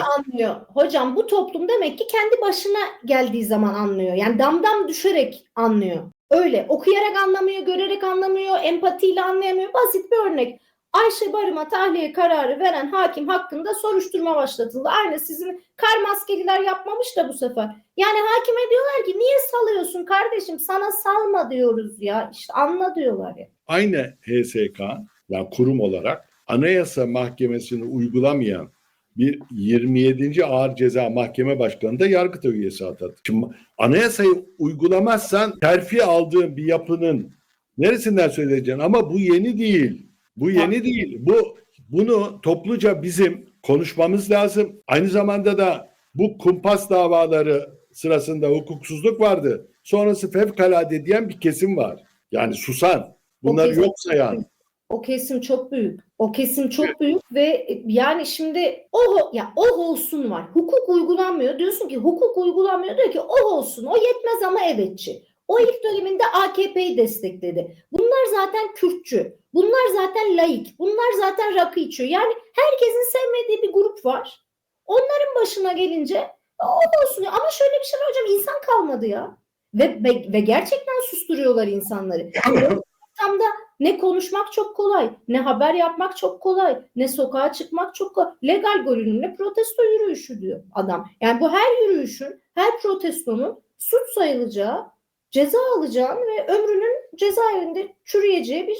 anlıyor. Hocam bu toplum demek ki kendi başına geldiği zaman anlıyor. Yani damdam düşerek anlıyor. Öyle. Okuyarak anlamıyor, görerek anlamıyor, empatiyle anlayamıyor. Basit bir örnek. Ayşe Barım'a tahliye kararı veren hakim hakkında soruşturma başlatıldı. Aynı sizin kar maskeliler yapmamış da bu sefer. Yani hakime diyorlar ki niye salıyorsun kardeşim sana salma diyoruz ya. İşte anla diyorlar ya. Aynı HSK yani kurum olarak Anayasa Mahkemesi'ni uygulamayan bir 27. Ağır Ceza Mahkeme Başkanı da Yargıtay üyesi atadı. Şimdi anayasayı uygulamazsan terfi aldığın bir yapının neresinden söyleyeceksin? Ama bu yeni değil. Bu yeni değil. Bu bunu topluca bizim konuşmamız lazım. Aynı zamanda da bu kumpas davaları sırasında hukuksuzluk vardı. Sonrası fevkalade diyen bir kesim var. Yani susan, bunları yok sayan. O kesim çok büyük. O kesim çok büyük ve yani şimdi o ya o olsun var. Hukuk uygulanmıyor. Diyorsun ki hukuk uygulanmıyor. Diyor ki o olsun. O yetmez ama evetçi. O ilk döneminde AKP'yi destekledi. Bunlar zaten Kürtçü. Bunlar zaten laik. Bunlar zaten rakı içiyor. Yani herkesin sevmediği bir grup var. Onların başına gelince o olsun. Ama şöyle bir şey var hocam insan kalmadı ya. Ve, ve, ve gerçekten susturuyorlar insanları. Ortamda ne konuşmak çok kolay, ne haber yapmak çok kolay, ne sokağa çıkmak çok kolay. Legal görünümle protesto yürüyüşü diyor adam. Yani bu her yürüyüşün, her protestonun suç sayılacağı, ceza alacağın ve ömrünün cezaevinde çürüyeceği bir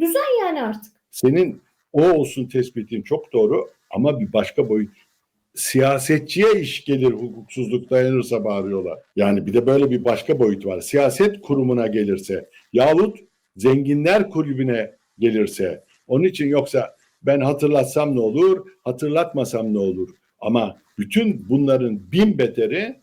düzen yani artık. Senin o olsun tespitin çok doğru ama bir başka boyut. Siyasetçiye iş gelir hukuksuzluk dayanırsa bağırıyorlar. Yani bir de böyle bir başka boyut var. Siyaset kurumuna gelirse yahut zenginler kulübüne gelirse. Onun için yoksa ben hatırlatsam ne olur, hatırlatmasam ne olur? Ama bütün bunların bin beteri